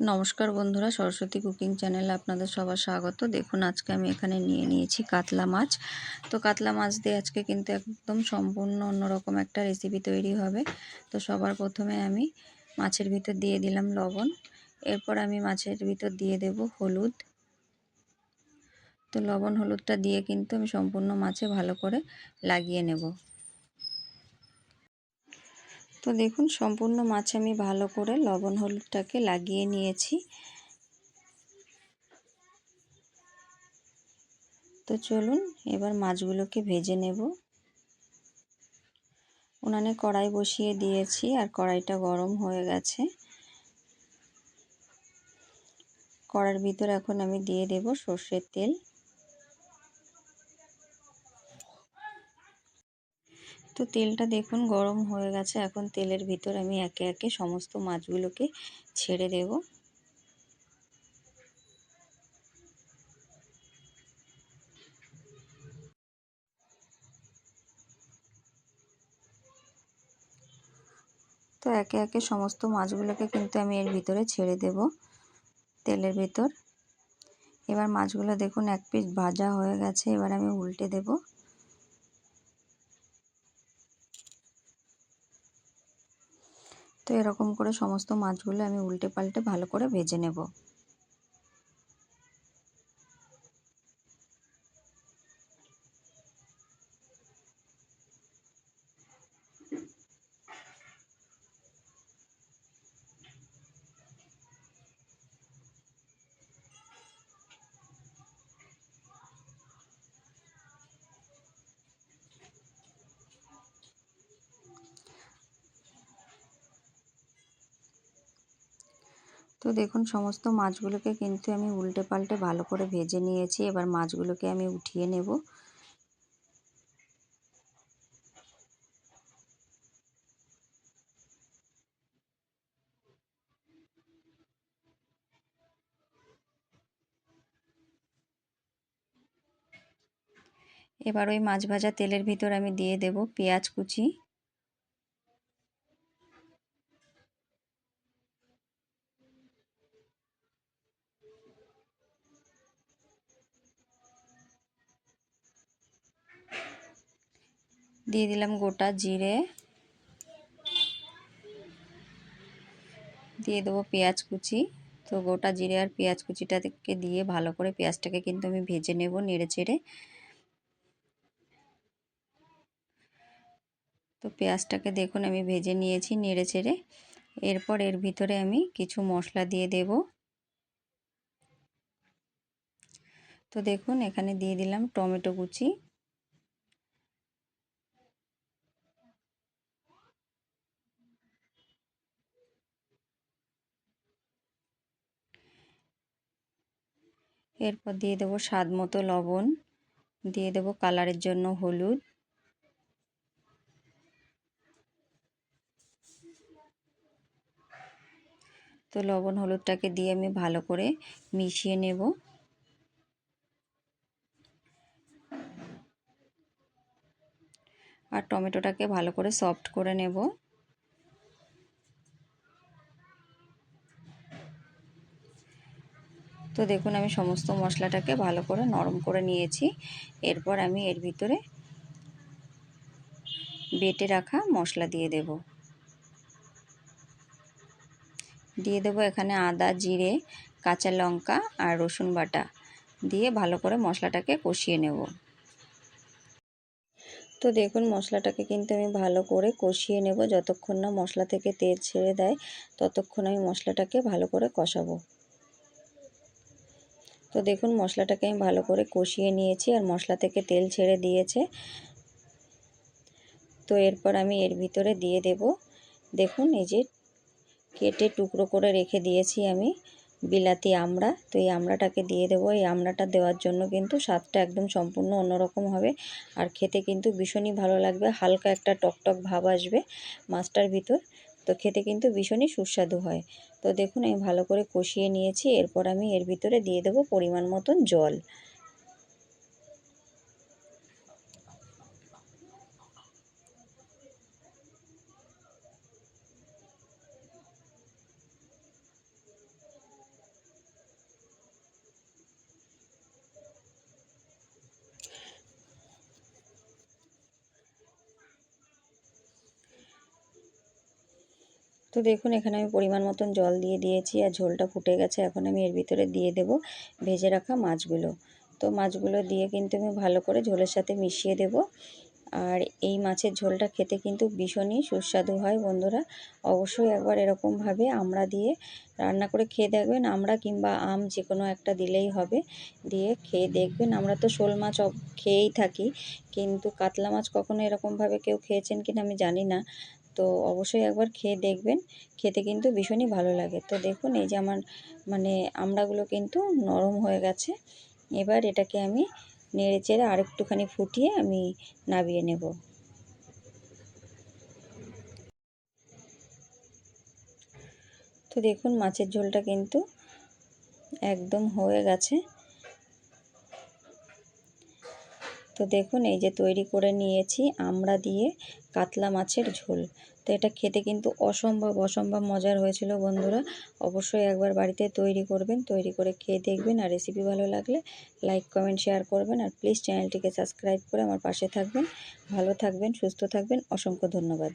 নমস্কার বন্ধুরা, সরস্বতী কুকিং চ্যানেলে আপনাদের সবার স্বাগত। দেখুন, আজকে আমি এখানে নিয়ে নিয়েছি কাতলা মাছ। তো কাতলা মাছ দিয়ে আজকে কিন্তু একদম সম্পূর্ণ অন্যরকম একটা রেসিপি তৈরি হবে। তো সবার প্রথমে আমি মাছের ভিতর দিয়ে দিলাম লবণ। এরপর আমি মাছের ভিতর দিয়ে দেব হলুদ। তো লবণ হলুদটা দিয়ে কিন্তু আমি সম্পূর্ণ মাছে ভালো করে লাগিয়ে নেব। তো দেখুন, সম্পূর্ণ মাছ আমি ভালো করে লবণ হলুদটাকে লাগিয়ে নিয়েছি। তো চলুন, এবার মাছগুলোকে ভেজে নেব। উনানে কড়াই বসিয়ে দিয়েছি আর কড়াইটা গরম হয়ে গেছে। কড়ার ভিতর এখন আমি দিয়ে দেব সর্ষের তেল। তো তেলটা দেখুন, গরম হয়ে গেছে। এখন তেলের ভিতর আমি একে একে সমস্ত মাছগুলোকে ছেড়ে দেব। তো একে একে সমস্ত মাছগুলোকে কিন্তু আমি এর ভিতরে ছেড়ে দেব, তেলের ভিতর। এবার মাছগুলো দেখুন, এক পিস ভাজা হয়ে গেছে। এবার আমি উল্টে দেবো। তো এরকম করে সমস্ত মাছগুলো আমি উল্টে পাল্টে ভালো করে ভেজে নেব। তো দেখুন, সমস্ত মাছগুলোকে কিন্তু আমি উল্টে পাল্টে ভালো করে ভেজে নিয়েছি। এবার মাছগুলোকে আমি উঠিয়ে নেব। এবার ওই মাছ ভাজা তেলের ভিতর আমি দিয়ে দেব পেঁয়াজ কুচি। দিয়ে দিলাম গোটা জিরে। দিয়ে দেবো পেঁয়াজ কুচি। তো গোটা জিরে আর পেঁয়াজ কুচিটাকে দিয়ে ভালো করে পেঁয়াজটাকে কিন্তু আমি ভেজে নেব নেড়ে চেড়ে। তো পেঁয়াজটাকে দেখুন আমি ভেজে নিয়েছি নেড়ে চেড়ে। এরপর এর ভিতরে আমি কিছু মশলা দিয়ে দেব। তো দেখুন এখানে দিয়ে দিলাম টমেটো কুচি। এরপর দিয়ে দেবো স্বাদ মতো লবণ, দিয়ে দেবো কালারের জন্য হলুদ। তো লবণ হলুদটাকে দিয়ে আমি ভালো করে মিশিয়ে নেব। আর টমেটোটাকে ভালো করে সফট করে নেব। তো দেখুন, আমি সমস্ত মশলাটাকে ভালো করে নরম করে নিয়েছি। এরপর আমি এর ভিতরে বেটে রাখা মশলা দিয়ে দেব। দিয়ে দেব এখানে আদা, জিরে, কাঁচা লঙ্কা আর রসুন বাটা দিয়ে ভালো করে মশলাটাকে কষিয়ে নেব। তো দেখুন, মশলাটাকে কিন্তু আমি ভালো করে কষিয়ে নেব। যতক্ষণ না মশলা থেকে তেল ছেড়ে দেয়, ততক্ষণ আমি মশলাটাকে ভালো করে কষাবো। তো দেখুন, মশলাটাকে আমি ভালো করে কষিয়ে নিয়েছি আর মশলা থেকে তেল ছেড়ে দিয়েছে। তো এরপর আমি এর ভিতরে দিয়ে দেব। দেখুন, এই যে কেটে টুকরো করে রেখে দিয়েছি আমি বিলাতি আমড়া। তো এই আমড়াটাকে দিয়ে দেবো। এই আমড়াটা দেওয়ার জন্য কিন্তু স্বাদটা একদম সম্পূর্ণ অন্যরকম হবে আর খেতে কিন্তু ভীষণই ভালো লাগবে। হালকা একটা টকটক ভাব আসবে মাছটার ভিতর। তো খেতে কিন্তু ভীষণই সুস্বাদু হয়। তো দেখুন, আমি ভালো করে কষিয়ে নিয়েছি, এরপর আমি এর ভিতরে দিয়ে দেবো পরিমাণ মতন জল। তো দেখুন, এখানে আমি পরিমাণ মতন জল দিয়ে দিয়েছি আর ঝোলটা ফুটে গেছে। এখন আমি এর ভিতরে দিয়ে দেব ভেজে রাখা মাছগুলো। তো মাছগুলো দিয়ে কিন্তু আমি ভালো করে ঝোলের সাথে মিশিয়ে দেব। আর এই মাছের ঝোলটা খেতে কিন্তু ভীষণই সুস্বাদু হয় বন্ধুরা। অবশ্যই একবার এরকমভাবে আমরা দিয়ে রান্না করে খেয়ে দেখবেন, আমরা কিংবা আম যে কোনো একটা দিলেই হবে। দিয়ে খেয়ে দেখবেন, আমরা তো শোল মাছ খেয়েই থাকি। কিন্তু কাতলা মাছ কখনো এরকমভাবে কেউ খেয়েছেন কিনা আমি জানি না। তো অবশ্যই একবার খেয়ে দেখবেন। খেতে কিন্তু ভীষণই ভালো লাগে। তো দেখুন, এই যে আমার মানে আমড়াগুলো কিন্তু নরম হয়ে গেছে। এবার এটাকে আমি নেড়ে চেড়ে আরেকটুখানি ফুটিয়ে আমি নাবিয়ে নেব। তো দেখুন, মাছের ঝোলটা কিন্তু একদম হয়ে গেছে। তো দেখুন, এই যে তৈরি করে নিয়েছি আমরা দিয়ে কাতলা মাছের ঝোল। তো এটা খেতে কিন্তু অসম্ভব অসম্ভব মজার হয়েছিল বন্ধুরা। অবশ্যই একবার বাড়িতে তৈরি করবেন, তৈরি করে খেয়ে দেখবেন। আর রেসিপি ভালো লাগলে লাইক কমেন্ট শেয়ার করবেন। আর প্লিজ চ্যানেলটিকে সাবস্ক্রাইব করে আমার পাশে থাকবেন। ভালো থাকবেন, সুস্থ থাকবেন। অসংখ্য ধন্যবাদ।